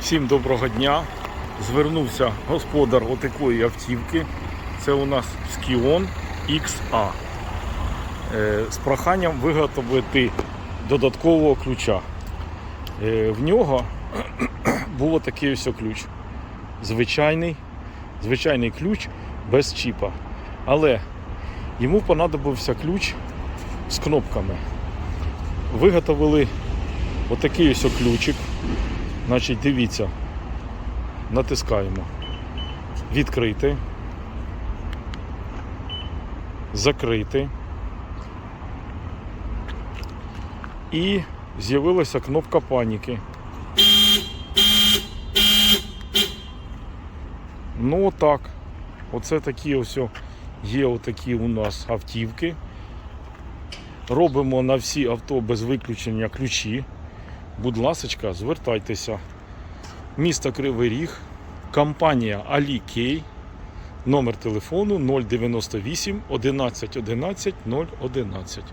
Всім доброго дня. Звернувся господар отакої автівки. Це у нас Skion XA. Е, З проханням виготовити додаткового ключа. Е, В нього був такий ось ключ. Звичайний, звичайний ключ без чіпа. Але йому понадобився ключ з кнопками. Виготовили отакий ось ключик. Значить, дивіться, натискаємо. Відкрити. Закрити. І з'явилася кнопка паніки. Ну отак. Оце такі ось є отакі у нас автівки. Робимо на всі авто без виключення ключі. Будь ласочка, звертайтеся. Місто Кривий Ріг, компанія Алі Кей, номер телефону 098 11 11 011.